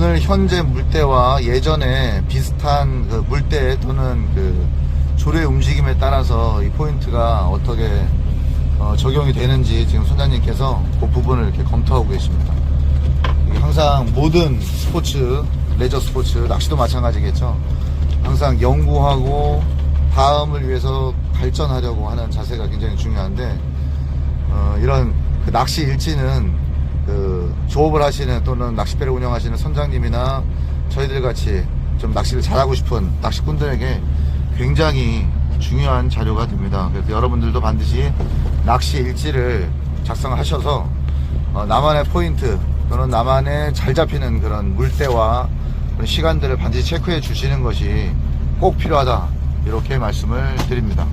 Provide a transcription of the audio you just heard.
현재 물때와 예전에 비슷한 그 물때 또는 그 조류의 움직임에 따라서 이 포인트가 어떻게 어, 적용이 되는지 지금 선장님께서 그 부분을 이렇게 검토하고 계십니다. 항상 모든 스포츠, 레저 스포츠, 낚시도 마찬가지겠죠. 항상 연구하고 다음을 위해서 발전하려고 하는 자세가 굉장히 중요한데 어, 이런 그 낚시 일지는 그 조업을 하시는 또는 낚싯배를 운영하시는 선장님이나 저희들 같이 좀 낚시를 잘하고 싶은 낚시꾼들에게 굉장히 중요한 자료가 됩니다. 그래서 여러분들도 반드시 낚시 일지를 작성하셔서 어, 나만의 포인트 또는 나만의 잘 잡히는 그런 물때와 그런 시간들을 반드시 체크해 주시는 것이 꼭 필요하다 이렇게 말씀을 드립니다.